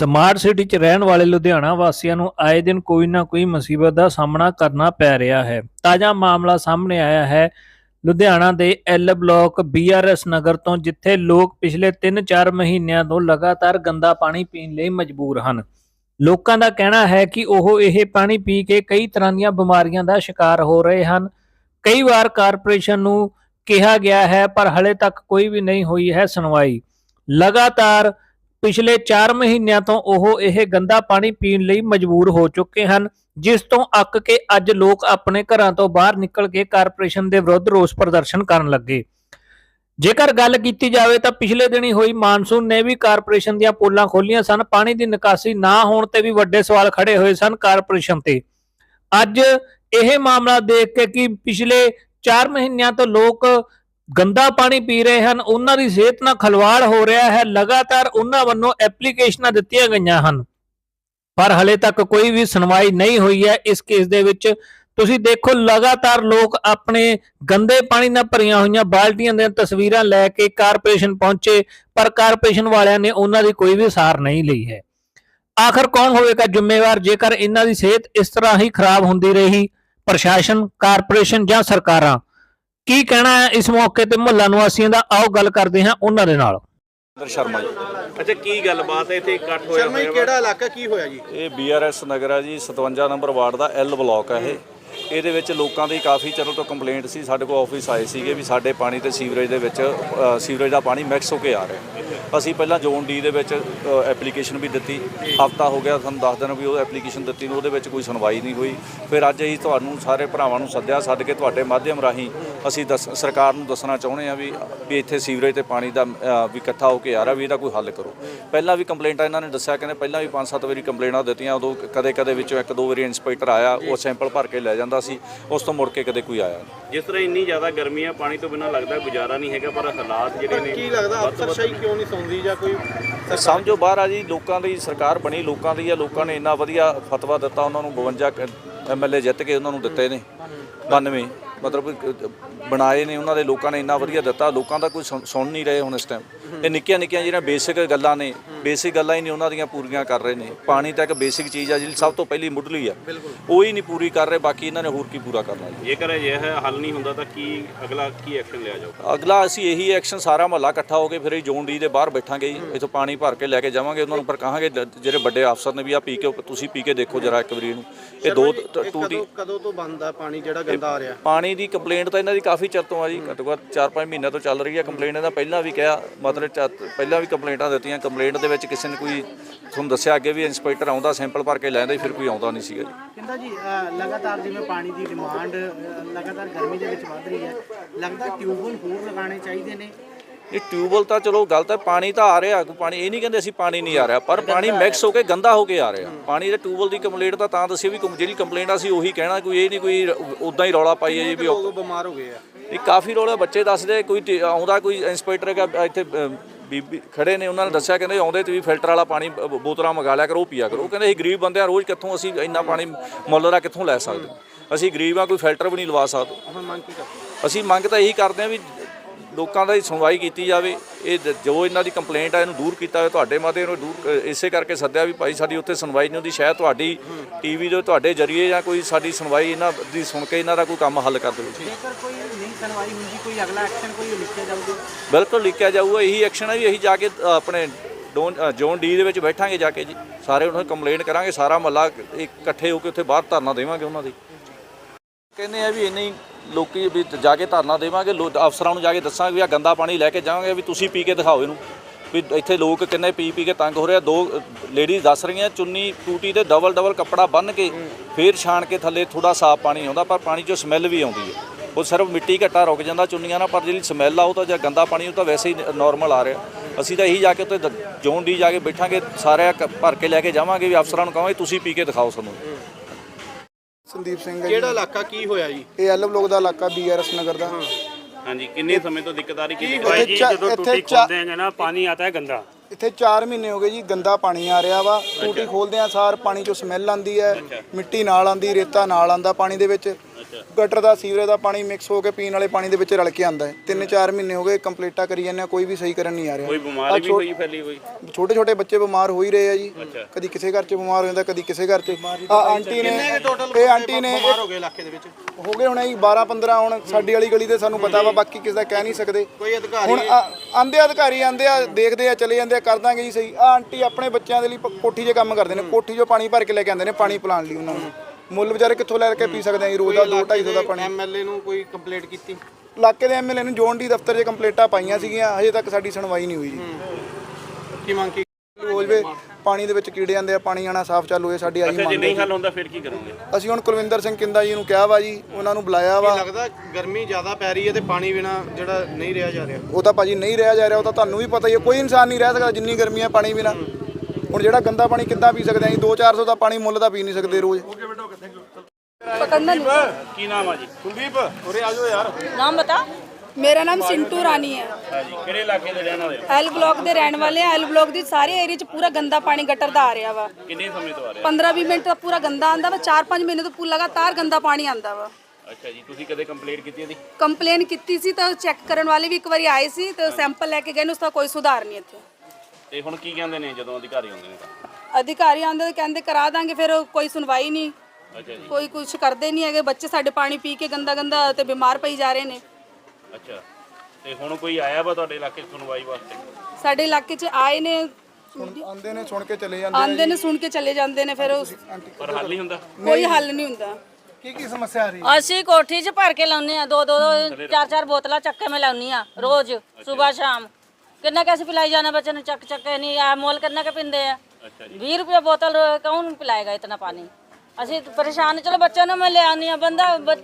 Smart city 'ਚ ਰਹਿਣ ਵਾਲੇ ਲੁਧਿਆਣਾ ਵਾਸੀਆਂ ਨੂੰ ਆਏ ਦਿਨ ਕੋਈ ਨਾ ਕੋਈ ਮੁਸੀਬਤ ਦਾ ਸਾਹਮਣਾ ਕਰਨਾ ਪੈ ਰਿਹਾ ਹੈ। ਤਾਜ਼ਾ ਮਾਮਲਾ ਸਾਹਮਣੇ ਆਇਆ ਹੈ। ਲੁਧਿਆਣਾ ਦੇ ਐਲ ਬਲਾਕ ਬੀਆਰਐਸ ਨਗਰ ਤੋਂ ਜਿੱਥੇ ਲੋਕ ਪਿਛਲੇ 3-4 ਮਹੀਨਿਆਂ ਤੋਂ ਲਗਾਤਾਰ ਗੰਦਾ ਪਾਣੀ ਪੀਣ ਲਈ ਮਜਬੂਰ ਹਨ। ਲੋਕਾਂ ਦਾ ਕਹਿਣਾ ਹੈ ਕਿ ਉਹ ਇਹ ਪਾਣੀ ਪੀ ਕੇ ਕਈ ਤਰ੍ਹਾਂ ਦੀਆਂ ਬਿਮਾਰੀਆਂ ਦਾ ਸ਼ਿਕਾਰ ਹੋ ਰਹੇ ਹਨ। ਕਈ ਵਾਰ ਕਾਰਪੋਰੇਸ਼ਨ ਨੂੰ ਕਿਹਾ ਗਿਆ ਹੈ, ਪਰ ਹਲੇ ਤੱਕ ਕੋਈ ਵੀ ਨਹੀਂ ਹੋਈ ਹੈ ਸੁਣਵਾਈ। ਲਗਾਤਾਰ ਪਿਛਲੇ 4 ਮਹੀਨਿਆਂ ਤੋਂ ਉਹ ਇਹ ਗੰਦਾ ਪਾਣੀ ਪੀਣ ਲਈ ਮਜਬੂਰ ਹੋ ਚੁੱਕੇ ਹਨ, ਜਿਸ ਤੋਂ ਅੱਕ ਕੇ ਅੱਜ ਲੋਕ ਆਪਣੇ ਘਰਾਂ ਤੋਂ ਬਾਹਰ ਨਿਕਲ ਕੇ ਕਾਰਪੋਰੇਸ਼ਨ ਦੇ ਵਿਰੁੱਧ ਰੋਸ ਪ੍ਰਦਰਸ਼ਨ ਕਰਨ ਲੱਗੇ। ਜੇਕਰ ਗੱਲ ਕੀਤੀ ਜਾਵੇ ਤਾਂ ਪਿਛਲੇ ਦਿਨੀ ਹੋਈ ਮਾਨਸੂਨ ਨੇ ਵੀ ਕਾਰਪੋਰੇਸ਼ਨ ਦੀਆਂ ਪੋਲਾਂ ਖੋਲੀਆਂ ਸਨ, ਪਾਣੀ ਦੀ ਨਿਕਾਸੀ ਨਾ ਹੋਣ ਤੇ ਵੀ ਵੱਡੇ ਸਵਾਲ ਖੜੇ ਹੋਏ ਸਨ ਕਾਰਪੋਰੇਸ਼ਨ ਤੇ। ਅੱਜ ਇਹ ਮਾਮਲਾ ਦੇਖ ਕੇ ਕਿ ਪਿਛਲੇ 4 ਮਹੀਨਿਆਂ ਤੋਂ ਲੋਕ ਗੰਦਾ ਪਾਣੀ ਪੀ ਰਹੇ ਹਨ, ਉਹਨਾਂ ਦੀ ਸਿਹਤ ਨਾਲ ਖਲਵਾੜ ਹੋ ਰਿਹਾ ਹੈ, ਲਗਾਤਾਰ ਉਹਨਾਂ ਵੱਲੋਂ ਐਪਲੀਕੇਸ਼ਨਾਂ ਦਿੱਤੀਆਂ ਗਈਆਂ ਹਨ। ਪਰ ਹਲੇ ਤੱਕ ਕੋਈ ਵੀ ਸੁਣਵਾਈ ਨਹੀਂ ਹੋਈ ਹੈ ਇਸ ਕੇਸ ਦੇ ਵਿੱਚ। ਤੁਸੀਂ ਦੇਖੋ, ਲਗਾਤਾਰ ਲੋਕ ਆਪਣੇ ਗੰਦੇ ਪਾਣੀ ਨਾਲ ਭਰੀਆਂ ਹੋਈਆਂ ਬਾਲਟੀਆਂ ਦੀਆਂ ਤਸਵੀਰਾਂ ਲੈ ਕੇ ਕਾਰਪੋਰੇਸ਼ਨ ਪਹੁੰਚੇ, ਪਰ ਕਾਰਪੋਰੇਸ਼ਨ ਵਾਲਿਆਂ ਨੇ ਉਹਨਾਂ ਦੀ ਕੋਈ ਵੀ ਸਾਰ ਨਹੀਂ ਲਈ ਹੈ। ਆਖਰ ਕੌਣ ਹੋਵੇਗਾ ਜ਼ਿੰਮੇਵਾਰ? ਜੇਕਰ ਇਹਨਾਂ ਦੀ ਸਿਹਤ ਇਸ ਤਰ੍ਹਾਂ ਹੀ ਖਰਾਬ ਹੁੰਦੀ ਰਹੀ, ਪ੍ਰਸ਼ਾਸਨ, ਕਾਰਪੋਰੇਸ਼ਨ ਜਾਂ ਸਰਕਾਰਾਂ ਕੀ ਕਹਿਣਾ ਹੈ ਇਸ ਮੌਕੇ ਤੇ ਮੁਹੱਲਾ ਨਿਵਾਸੀਆਂ ਦਾ? ਆਓ ਗੱਲ ਕਰਦੇ ਹਾਂ ਉਹਨਾਂ ਦੇ ਨਾਲ। ਅੰਦਰ ਸ਼ਰਮਾ ਜੀ। ਅੱਛਾ ਕੀ ਗੱਲਬਾਤ ਹੈ? ਇੱਥੇ ਇਕੱਠ ਹੋਇਆ ਸ਼ਰਮਾ ਜੀ ਹੋਇਆ ਵਾ? ਕਿਹੜਾ ਇਲਾਕਾ ਕੀ ਹੋਇਆ ਜੀ? ਇਹ ਬੀਆਰਐਸ ਨਗਰ ਹੈ ਜੀ 57 ਨੰਬਰ ਵਾਰਡ ਦਾ ਐਲ ਬਲਾਕ ਹੈ ਇਹ। ਇਹਦੇ ਵਿੱਚ ਲੋਕਾਂ ਦੀ ਕਾਫੀ ਚਿਰ ਤੋਂ ਕੰਪਲੇਂਟ ਸੀ, ਸਾਡੇ ਕੋਲ ਆਫਿਸ ਆਏ ਸੀਗੇ ਵੀ ਸਾਡੇ ਪਾਣੀ ਤੇ ਸੀਵਰੇਜ ਦੇ ਵਿੱਚ ਸੀਵਰੇਜ ਦਾ ਪਾਣੀ ਮਿਕਸ ਹੋ ਕੇ ਆ ਰਿਹਾ ਅਸੀਂ ਪਹਿਲਾਂ ਜ਼ੋਨ ਡੀ ਦੇ ਵਿੱਚ ਐਪਲੀਕੇਸ਼ਨ ਵੀ ਦਿੱਤੀ। ਹਫਤਾ ਹੋ ਗਿਆ, ਤੁਹਾਨੂੰ ਦੱਸ ਦਿਨ ਵੀ ਉਹ ਐਪਲੀਕੇਸ਼ਨ ਦਿੱਤੀ ਨੂੰ, ਉਹਦੇ ਵਿੱਚ ਕੋਈ ਸੁਣਵਾਈ ਨਹੀਂ ਹੋਈ। ਫਿਰ ਅੱਜ ਅਸੀਂ ਤੁਹਾਨੂੰ ਸਾਰੇ ਭਰਾਵਾਂ ਨੂੰ ਸੱਦਿਆ, ਸੱਦ ਕੇ ਤੁਹਾਡੇ ਮਾਧਿਅਮ ਰਾਹੀਂ ਅਸੀਂ ਦੱਸ, ਸਰਕਾਰ ਨੂੰ ਦੱਸਣਾ ਚਾਹੁੰਦੇ ਹਾਂ ਵੀ ਵੀ ਇੱਥੇ ਸੀਵਰੇਜ ਤੇ ਪਾਣੀ ਦਾ ਵੀ ਇਕੱਠਾ ਹੋ ਕੇ ਆ ਰਿਹਾ, ਵੀ ਇਹਦਾ ਕੋਈ ਹੱਲ ਕਰੋ। ਪਹਿਲਾਂ ਵੀ ਕੰਪਲੇਂਟਾਂ ਇਹਨਾਂ ਨੇ ਦੱਸਿਆ, ਕਹਿੰਦੇ ਪਹਿਲਾਂ ਵੀ 5-7 ਵਾਰੀ ਕੰਪਲੇਂਟਾਂ ਦਿੱਤੀਆਂ, ਉਦੋਂ ਕਦੇ-ਕਦੇ ਵਿੱਚੋਂ ਇੱਕ ਦੋ ਵਾਰੀ ਇੰਸਪੈਕਟਰ ਆਇਆ, ਉਹ ਸੈਂਪਲ ਭਰ ਕੇ ਲੈ ਜਾਂਦਾ ਸੀ ਉਸ ਤੋਂ ਮੁੜ ਕੇ ਕਦੇ ਕੋਈ ਆਇਆ ਨਹੀਂ। ਜਿਸ ਤਰ੍ਹਾਂ ਇੰਨੀ ਜ਼ਿਆਦਾ ਗਰਮੀ ਆ ਪਾਣੀ ਤੋਂ ਬਿਨਾਂ ਲੱਗਦਾ ਗੁਜ਼ਾਰਾ ਨਹੀਂ ਹੈਗਾ ਪਰ ਹਾਲਾਤ ਜਿਹੜੇ ਨੇ ਕੀ ਲੱਗਦਾ ਅਫਸਰਸ਼ਾਹੀ ਕਿਉਂ ਨਹੀਂ ਸੁਣਦੀ ਜਾਂ ਕੋਈ ਤੇ ਸਮਝੋ ਬਾਹਰ ਆ ਜੀ ਲੋਕਾਂ ਦੀ ਸਰਕਾਰ ਬਣੀ ਲੋਕਾਂ ਦੀ ਆ ਲੋਕਾਂ ਨੇ ਇੰਨਾ ਵਧੀਆ ਫਤਵਾ ਦਿੱਤਾ ਉਹਨਾਂ ਨੂੰ 52 ਐਮਐਲਏ ਜਿੱਤ ਕੇ ਉਹਨਾਂ ਨੂੰ ਦਿੱਤੇ ਨੇ 92 ਮਤਲਬ ਬਣਾਏ ਨੇ ਉਹਨਾਂ ਦੇ ਲੋਕਾਂ ਨੇ ਇੰਨਾ ਵਧੀਆ ਦਿੱਤਾ ਲੋਕਾਂ ਦਾ ਕੋਈ ਸੁਣ ਸੁਣ ਨਹੀਂ ਰਹੇ ਹੁਣ ਇਸ ਟਾਈਮ ਇਹ ਨਿੱਕੀਆਂ ਨਿੱਕੀਆਂ ਜਿਹੜੀਆਂ ਬੇਸਿਕ ਗੱਲਾਂ ਨੇ ਬੇਸਿਕ ਗੱਲਾਂ ਹੀ ਨਹੀਂ ਉਹਨਾਂ ਦੀਆਂ ਪੂਰੀਆਂ ਕਰ ਰਹੇ ਨੇ। ਪਾਣੀ ਤਾਂ ਇੱਕ ਬੇਸਿਕ ਚੀਜ਼ ਆ ਜਿਹੜੀ ਸਭ ਤੋਂ ਪਹਿਲੀ ਮੁੱਢਲੀ ਆ। ਉਹ ਹੀ ਨਹੀਂ ਪੂਰੀ ਕਰ ਰਹੇ ਬਾਕੀ ਇਹਨਾਂ ਨੇ ਹੋਰ ਕੀ ਪੂਰਾ ਕਰਨਾ ਜੀ। ਜੇਕਰ ਇਹ ਹੱਲ ਨਹੀਂ ਹੁੰਦਾ ਤਾਂ ਕੀ ਅਗਲਾ ਕੀ ਐਕਸ਼ਨ ਲਿਆ ਜਾਊਗਾ? ਅਗਲਾ ਅਸੀਂ ਇਹੀ ਐਕਸ਼ਨ ਸਾਰਾ ਮਹੱਲਾ ਇਕੱਠਾ ਹੋ ਕੇ ਫਿਰ ਇਹ ਜ਼ੋਨ ਡੀ ਦੇ ਬਾਹਰ ਬੈਠਾਂਗੇ ਜੀ। ਇੱਥੋਂ ਪਾਣੀ ਭਰ ਕੇ ਲੈ ਕੇ ਜਾਵਾਂਗੇ ਉਹਨਾਂ ਨੂੰ ਪਰ ਕਹਾਂਗੇ ਜਿਹੜੇ ਵੱਡੇ ਅਫਸਰ ਨੇ ਵੀ ਆ ਪੀ ਕੇ ਤੁਸੀਂ ਪੀ ਕੇ ਦੇਖੋ ਜਰਾ ਇੱਕ ਵਾਰੀ ਇਹਨੂੰ। ਇਹ ਦੋ ਟੂਟੀ ਕਦੋਂ ਕਦੋਂ ਤੋਂ ਬੰਦ ਆ ਪਾਣੀ ਜਿਹੜਾ ਗੰਦਾ ਆ ਰਿਹਾ? ਪਾਣੀ ਦੀ ਕੰਪਲੇਂਟ ਤਾਂ ਇਹਨਾਂ ਦੀ ਕਾਫੀ ਚਿਰ ਤੋਂ ਆ ਜੀ ਘੱਟੋ ਘੱਟ 4-5 ਮਹੀਨਿਆਂ ਤੋਂ ਚੱਲ ਰਹੀ ਹੈ ਕੰਪਲੇਂਟ ਇਹਦਾ ਪਹਿਲਾਂ ਵੀ ਕਿਹਾ ਮਤਲਬ ਚਾ- ਪਹਿਲਾਂ ਵੀ ਕੰਪਲੇਂਟਾਂ ਦਿੱਤੀਆਂ। ਕੰਪਲੇਂਟ ਦੇ ਵਿੱਚ ਕਿਸੇ ਨੇ ਕੋਈ ਤੁਹਾਨੂੰ ਦੱਸਿਆ ਅੱਗੇ ਵੀ ਇੰਸਪੈਕਟਰ ਆਉਂਦਾ ਸੈਂਪਲ ਭਰ ਕੇ ਲੈਂਦਾ ਫਿਰ ਕੋਈ ਆਉਂਦਾ ਨਹੀਂ ਸੀਗਾ ਜੀ। ਕਹਿੰਦਾ ਜੀ ਲਗਾਤਾਰ ਜਿਵੇਂ ਪਾਣੀ ਦੀ ਡਿਮਾਂਡ ਲਗਾਤਾਰ ਗਰਮੀ ਦੇ ਵਿੱਚ ਵੱਧ ਰਹੀ ਹੈ ਲੱਗਦਾ ਟਿਊਬਵੈਲ ਹੋਰ ਲਗਾਉਣੇ ਚਾਹੀਦੇ ਨੇ? ਇਹ ਟਿਊਬਵੈਲ ਤਾਂ ਚਲੋ ਗਲਤ ਹੈ ਪਾਣੀ ਤਾਂ ਆ ਰਿਹਾ ਪਾਣੀ ਇਹ ਨਹੀਂ ਕਹਿੰਦੇ ਅਸੀਂ ਪਾਣੀ ਨਹੀਂ ਆ ਰਿਹਾ ਪਰ ਪਾਣੀ ਮਿਕਸ ਹੋ ਕੇ ਗੰਦਾ ਹੋ ਕੇ ਆ ਰਿਹਾ। ਪਾਣੀ ਦੇ ਟਿਊਬਵੈਲ ਦੀ ਕੰਪਲੇਂਟ ਤਾਂ ਤਾਂ ਦੱਸੀ ਵੀ ਜਿਹੜੀ ਕੰਪਲੇਂਟ ਆ ਸੀ ਉਹੀ ਕਹਿਣਾ ਕੋਈ ਇਹ ਨਹੀਂ ਕੋਈ ਉਦਾਂ ਹੀ ਰੌਲਾ ਪਾਈਏ ਜੀ ਵੀ ਬਿਮਾਰ ਹੋ ਗਏ ਆ? ਇਹ ਕਾਫੀ ਰੌਲੇ ਬੱਚੇ ਦੱਸਦੇ ਕੋਈ ਟ- ਆਉਂਦਾ ਕੋਈ ਇੰਸਪੈਕਟਰ ਹੈਗਾ ਇੱਥੇ ਅ, ਬੀਬੀ ਖੜੇ ਨੇ ਉਹਨਾਂ ਨੇ ਦੱਸਿਆ ਕਹਿੰਦੇ ਆਉਂਦੇ ਤੇ ਵੀ ਫਿਲਟਰ ਵਾਲਾ ਪਾਣੀ ਬ- ਬ- ਬੋਤਲਾਂ ਮੰਗਾ ਲਿਆ ਕਰੋ ਉਹ ਪੀਆ ਕਰੋ। ਉਹ ਕਹਿੰਦੇ ਅਸੀਂ ਗਰੀਬ ਬੰਦੇ ਆ ਰੋਜ਼ ਕਿੱਥੋਂ ਅਸੀਂ ਇੰਨਾ ਪਾਣੀ ਮੁੱਲ ਦਾ ਕਿੱਥੋਂ ਲੈ ਸਕਦੇ? ਅਸੀਂ ਗਰੀਬ ਆ ਕੋਈ ਫਿਲਟਰ ਵੀ ਨਹੀਂ ਲਵਾ ਸਕਦੇ। ਹੁਣ ਮੰਗ ਕੀ ਕਰਦੇ? ਅਸੀਂ ਮੰਗ ਤਾਂ ਇਹੀ ਕਰਦੇ ਹਾਂ ਵੀ ਲੋਕਾਂ ਦੀ ਸੁਣਵਾਈ ਕੀਤੀ ਜਾਵੇ। ਇਹ ਜ- ਇਹਨਾਂ ਦੀ ਕੰਪਲੇਂਟ ਆ ਇਹਨੂੰ ਦੂਰ ਕੀਤਾ ਜਾਵੇ ਤੁਹਾਡੇ ਮਾਧਿਅਮ ਨੂੰ ਦੂਰ ਇਸੇ ਕਰਕੇ ਸੱਦਿਆ ਵੀ ਭਾਈ ਸਾਡੀ ਉੱਥੇ ਸੁਣਵਾਈ ਨਹੀਂ ਹੁੰਦੀ। ਸ਼ਾਇਦ ਤੁਹਾਡੀ ਟੀਵੀ ਦੇ ਤੁਹਾਡੇ ਜਰੀਏ ਜਾਂ ਕੋਈ ਸਾਡੀ ਸੁਣਵਾਈ ਇਹਨਾਂ ਦੀ ਸੁਣ ਕੇ ਇਹਨਾਂ ਦਾ ਕੋਈ ਕੰਮ ਹੱਲ ਕਰ ਦੇਵੇ। ਜੇਕਰ ਕੋਈ ਨਹੀਂ ਸੁਣਵਾਈ ਹੁੰਦੀ ਕੋਈ ਅਗਲਾ ਐਕਸ਼ਨ ਕੋਈ ਲਿਖਿਆ ਜਾਊਗਾ? ਬਿਲਕੁਲ ਲਿਖਿਆ ਜਾਊਗਾ ਇਹੀ ਐਕਸ਼ਨ ਹੈ ਵੀ ਅਸੀਂ ਜਾ ਕੇ ਆਪਣੇ ਜ਼ੋਨ ਡੀ ਦੇ ਵਿੱਚ ਬੈਠਾਂਗੇ ਜਾ ਕੇ ਜੀ। ਸਾਰੇ ਉਹਨਾਂ ਨੂੰ ਕੰਪਲੇਂਟ ਕਰਾਂਗੇ ਸਾਰਾ ਮਹੱਲਾ ਇਕੱਠੇ ਹੋ ਕੇ ਉੱਥੇ ਬਾਹਰ ਧਰਨਾ ਦੇਵਾਂਗੇ ਉਹਨਾਂ ਦੀ। ਕਹਿੰਦੇ ਆ ਵੀ ਇੰਨੀ ਲੋਕੀ ਵੀ ਜਾ ਕੇ ਧਰਨਾ ਦੇਵਾਂਗੇ, ਲੋ- ਅਫਸਰਾਂ ਨੂੰ ਜਾ ਕੇ ਦੱਸਾਂਗੇ ਵੀ ਆ ਗੰਦਾ ਪਾਣੀ ਲੈ ਕੇ ਜਾਵਾਂਗੇ, ਵੀ ਤੁਸੀਂ ਪੀ ਕੇ ਦਿਖਾਓ ਇਹਨੂੰ। ਵੀ ਇੱਥੇ ਲੋਕ ਕਿੰਨੇ ਪੀ ਪੀ ਕੇ ਤੰਗ ਹੋ ਰਿਹਾ ਦੋ ਲੇਡੀਜ਼ ਦੱਸ ਰਹੀਆਂ, ਚੁੰਨੀ, ਟੂਟੀ ਤੇ ਡਬਲ ਡਬਲ ਕੱਪੜਾ ਬੰਨ ਕੇ ਫੇਰ ਛਾਣ ਕੇ ਥੱਲੇ ਥੋੜਾ ਸਾਫ਼ ਪਾਣੀ ਆਉਂਦਾ, ਪਰ ਪਾਣੀ 'ਚੋਂ ਸਮੈਲ ਵੀ ਆਉਂਦੀ ਹੈ। ਉਹ ਸਿਰਫ ਮਿੱਟੀ ਘੱਟਾ ਰੁਕ ਜਾਂਦਾ ਚੁੰਨੀਆਂ ਨਾਲ, ਪਰ ਜਿਹੜੀ ਸਮੈਲ ਆ ਉਹ ਤਾਂ ਜਾਂ ਗੰਦਾ ਪਾਣੀ, ਉਹ ਤਾਂ ਵੈਸੇ ਹੀ ਨਾਰਮਲ ਆ ਰਿਹਾ। ਅਸੀਂ ਤਾਂ ਇਹੀ ਜਾ ਕੇ ਉੱਤੇ ਜ਼ੋਨ ਡੀ ਜਾ ਕੇ ਬੈਠਾਂਗੇ, ਸਾਰੇ ਭਰ ਕੇ ਲੈ ਕੇ ਜਾਵਾਂਗੇ, ਵੀ ਅਫਸਰਾਂ ਨੂੰ ਕਹਾਂਗੇ, ਤੁਸੀਂ ਪੀ ਕੇ ਦਿਖਾਓ ਸਾਨੂੰ। ਸੰਦੀਪ ਸਿੰਘ ਹੈ ਕਿਹੜਾ ਇਲਾਕਾ ਕੀ ਹੋਇਆ ਜੀ? ਇਹ ਐਲਮ ਲੋਕ ਦਾ ਇਲਾਕਾ ਬੀਆਰਐਸ ਨਗਰ ਦਾ। ਹਾਂਜੀ ਕਿੰਨੇ ਸਮੇਂ ਤੋਂ ਦਿੱਕਤ ਆ ਰਹੀ? ਕੀ ਭਾਈ ਜੀ? ਜਦੋਂ ਟੂਟੀ ਖੋਲਦੇ ਹੈਗੇ ਨਾ ਪਾਣੀ ਆਤਾ ਹੈ ਗੰਦਾ। ਇੱਥੇ 4 ਮਹੀਨੇ ਹੋ ਗਏ ਜੀ ਗੰਦਾ ਪਾਣੀ ਆ ਰਿਹਾ ਵਾ। ਟੂਟੀ ਖੋਲਦੇ ਆ ਸਾਰ ਪਾਣੀ ਚੋਂ ਸਮੈਲ ਆਂਦੀ ਹੈ ਮਿੱਟੀ ਨਾਲ ਆਂਦੀ ਰੇਤਾ ਨਾਲ ਆਂਦਾ ਪਾਣੀ ਦੇ ਵਿੱਚ। ਗਟਰ ਦਾ ਸੀਵਰੇਜ ਦਾ ਪਾਣੀ ਮਿਕਸ ਹੋ ਕੇ ਪੀਣ ਵਾਲੇ ਪਾਣੀ ਦੇ ਵਿੱਚ ਰਲ ਕੇ ਆਂਦਾ ਹੈ। ਤਿੰਨ ਚਾਰ ਮਹੀਨੇ ਹੋ ਗਏ ਕੰਪਲੀਟਾਂ ਕਰੀ ਜਾਂਦੇ ਆ ਕੋਈ ਵੀ ਸਹੀ ਕਰਨ ਨਹੀਂ ਆ ਰਿਹਾ। ਕੋਈ ਬਿਮਾਰੀ ਵੀ ਹੋਈ ਫੈਲੀ ਹੋਈ ਛੋਟੇ ਛੋਟੇ ਬੱਚੇ ਬਿਮਾਰ ਹੋ ਹੀ ਰਹੇ ਆ ਜੀ। ਕਦੀ ਕਿਸੇ ਘਰ 'ਚ ਬਿਮਾਰ ਹੋ ਜਾਂਦਾ ਕਦੀ ਕਿਸੇ ਘਰ 'ਚ। ਆ ਆਂਟੀ ਨੇ ਇਹ ਆਂਟੀ ਨੇ ਬਿਮਾਰ ਹੋ ਗਏ ਇਲਾਕੇ ਦੇ ਵਿੱਚ? ਹੋ ਗਏ ਹੁਣ ਜੀ 12 15 ਹੁਣ ਸਾਡੀ ਵਾਲੀ ਗਲੀ ਦੇ ਸਾਨੂੰ ਪਤਾ ਵਾ ਬਾਕੀ ਕਿਸੇ ਦਾ ਕਹਿ ਨਹੀਂ ਸਕਦੇ। ਕੋਈ ਅਧਿਕਾਰੀ ਹੁਣ ਆਂਦੇ ਆ ਅਧਿਕਾਰੀ ਆਂਦੇ ਆ ਦੇਖਦੇ ਆ ਚਲੇ ਜਾਂਦੇ ਆ ਕਰ ਦਾਂਗੇ ਜੀ ਸਹੀ। ਆ ਆਂਟੀ ਆਪਣੇ ਬੱਚਿਆਂ ਦੇ ਲਈ ਕੋਠੀ 'ਚ ਕੰਮ ਕਰਦੇ ਨੇ ਕੋਠੀ 'ਚੋਂ ਪਾਣੀ ਭਰ ਕੇ ਲੈ ਕੇ ਆਉਂਦੇ ਨੇ ਪਾਣੀ ਪਿਲਾਉਣ ਲਈ ਉਹਨਾਂ ਨੂੰ। ਮੁੱਲ ਵਿਚਾਰੇ ਕਿੱਥੋਂ ਲੈ ਕੇ ਪੀ ਸਕਦੇ ਆ ਜੀ? ਰੋਜ਼ ਦਾ 2 250 ਦਾ ਪਾਣੀ। ਐਮਐਲਏ ਨੂੰ ਕੋਈ ਕੰਪਲੇਂਟ ਕੀਤੀ? ਇਲਾਕੇ ਦੇ ਐਮਐਲਏ ਨੂੰ ਜੋਨ ਡੀ ਦਫ਼ਤਰ 'ਚ ਕੰਪਲੇਂਟਾਂ ਪਾਈਆਂ ਸੀਗੀਆਂ ਹਜੇ ਤੱਕ ਸਾਡੀ ਸੁਣਵਾਈ ਨਹੀਂ ਹੋਈ ਜੀ। ਕੀ ਮੰਗ ਕੀ ਹੋ ਜਵੇ ਪਾਣੀ ਦੇ ਵਿੱਚ ਕੀੜੇ ਆਂਦੇ ਆ ਪਾਣੀ ਆਣਾ ਸਾਫ਼ ਚਾਲੂ ਹੋਏ ਸਾਡੀ ਆਹੀ ਅੱਛਾ ਜੇ ਮੰਗ ਹੈ ਨਹੀਂ ਹੱਲ ਹੁੰਦਾ ਫਿਰ ਕੀ ਕਰੋਗੇ? ਅਸੀਂ ਹੁਣ ਕੁਲਵਿੰਦਰ ਸਿੰਘ ਕਿੰਦਾ ਜੀ ਨੂੰ ਕਿਹਾ ਵਾ ਜੀ ਉਹਨਾਂ ਨੂੰ ਬੁਲਾਇਆ ਵਾ। ਲੱਗਦਾ ਗਰਮੀ ਜ਼ਿਆਦਾ ਪੈ ਰਹੀ ਹੈ ਤੇ ਪਾਣੀ ਬਿਨਾ ਜਿਹੜਾ ਨਹੀਂ ਰਿਹਾ ਜਾ ਰਿਹਾ? ਉਹ ਤਾਂ ਭਾਜੀ ਨਹੀਂ ਰਿਹਾ ਜਾ ਰਿਹਾ ਉਹ ਤਾਂ ਤੁਹਾਨੂੰ ਵੀ ਪਤਾ ਹੀ ਹੈ ਕੋਈ ਇਨਸਾਨ ਨਹੀਂ ਰਹਿ ਸਕਦਾ ਜਿੰਨੀ ਗਰਮੀ ਹੈ ਪਾਣੀ ਬਿਨਾ। ਹੁਣ ਜਿਹੜਾ ਗੰਦਾ ਪਾਣੀ ਕਿੱਦਾਂ ਪੀ ਸਕਦੇ ਆਂ ਜੀ? 2-400 ਦਾ ਪਾਣੀ ਮੁੱਲ ਦਾ ਪੀ ਨਹੀਂ ਸਕਦੇ ਰੋਜ਼। पकड़ना नहीं ਕੀ ਨਾਮ ਆ ਜੀ नाम बता ਮੇਰਾ ਨਾਮ ਸਿੰਟੂ ਰਾਣੀ ਹੈ ਹਾਂਜੀ ਕਿਹੜੇ ਇਲਾਕੇ ਦੇ ਰਹਿਣ ਵਾਲੇ ਹੋ ਐਲ ਬਲਾਕ ਦੇ ਰਹਿਣ ਵਾਲੇ ਆ ਐਲ ਬਲਾਕ ਦੀ ਸਾਰੇ ਏਰੀਆ 'ਚ ਪੂਰਾ ਗੰਦਾ ਪਾਣੀ ਗਟਰ ਦਾ ਆ ਰਿਹਾ ਵਾ ਕਿੰਨੇ ਸਮੇਂ ਤੋਂ ਆ ਰਿਹਾ 15-20 ਮਿੰਟ ਦਾ ਪੂਰਾ ਗੰਦਾ ਆਂਦਾ ਵਾ 4-5 ਮਹੀਨੇ ਤੋਂ ਪੂਰਾ ਲਗਾਤਾਰ ਗੰਦਾ ਪਾਣੀ ਆਂਦਾ ਵਾ ਅੱਛਾ ਜੀ ਤੁਸੀਂ ਕਦੇ ਕੰਪਲੇਂਟ ਕੀਤੀ ਇਹਦੀ ਕੰਪਲੇਨ ਕੀਤੀ ਸੀ ਤਾਂ ਚੈੱਕ ਕਰਨ ਵਾਲੇ ਵੀ ਇੱਕ ਵਾਰੀ ਆਏ ਸੀ ਤੇ ਸੈਂਪਲ ਲੈ ਕੇ ਗਏ ਨੇ ਉਸ ਦਾ ਕੋਈ ਸੁਧਾਰ ਨਹੀਂ ਇੱਥੇ ਤੇ ਹੁਣ ਕੀ ਕਹਿੰਦੇ ਨੇ ਜਦੋਂ ਅਧਿਕਾਰੀ ਆਉਂਦੇ ਨੇ ਤਾਂ ਅਧਿਕਾਰੀ ਆਂਦੇ ਕਹਿੰਦੇ ਕਰਾ ਦਾਂਗੇ ਫਿਰ ਉਹ ਕੋਈ ਸੁਣਵਾਈ ਨਹੀਂ ਅੱਛਾ ਜੀ। ਕੋਈ ਕੁਝ ਕਰਦੇ ਨਹੀਂ ਹੈਗੇ ਬੱਚੇ ਸਾਡੇ ਪਾਣੀ ਪੀ ਕੇ ਗੰਦਾ ਗੰਦਾ ਤੇ ਬਿਮਾਰ ਪਈ ਜਾ ਰਹੇ ਨੇ। ਅੱਛਾ। ਤੇ ਹੁਣ ਕੋਈ ਆਇਆ ਵਾ ਤੁਹਾਡੇ ਇਲਾਕੇ 'ਚ ਸੁਣਵਾਈ ਵਾਸਤੇ? ਸਾਡੇ ਇਲਾਕੇ 'ਚ ਆਏ ਨੇ। ਆਂਦੇ ਨੇ ਸੁਣ ਕੇ ਚਲੇ ਜਾਂਦੇ ਆਂਦੇ ਨੇ ਸੁਣ ਕੇ ਚਲੇ ਜਾਂਦੇ ਨੇ ਫਿਰ ਉਸ ਪਰ ਹੱਲ ਨਹੀਂ ਹੁੰਦਾ? ਕੋਈ ਹੱਲ ਨਹੀਂ ਹੁੰਦਾ। ਕੀ ਕੀ ਸਮੱਸਿਆ ਆ ਰਹੀ ਅਸੀਂ ਕੋਠੀ 'ਚ ਭਰ ਕੇ ਲਾਉਨੇ ਆ ਦੋ ਦੋ ਚਾਰ ਚਾਰ ਬੋਤਲਾਂ ਚੱਕੇ ਮੈਂ ਲਾਉਨੀ ਆ ਰੋਜ਼ ਸਵੇਰ ਸ਼ਾਮ। ਕਿੰਨਾ ਕੈਸੇ ਪਿਲਾਈ ਜਾਣਾ ਬੱਚੇ ਨੂੰ ਚੱਕ ਚੱਕ ਕੇ ਨਹੀਂ ਆ ਮੋਲ ਕਿੰਨਾ ਕੇ ਪਿੰਦੇ ਆ? ਅੱਛਾ ਜੀ। 20 ਰੁਪਏ ਬੋਤਲ ਕੌਣ ਪਿਲਾਏਗਾ ਇਤਨਾ ਪਾਣੀ? ਅਸੀਂ ਪਰੇਸ਼ਾਨ ਚਲੋ ਬੱਚਿਆਂ ਨੂੰ ਮੈਂ ਲਿਆਉਣੀ ਆ ਬੰਦਾ ਬ-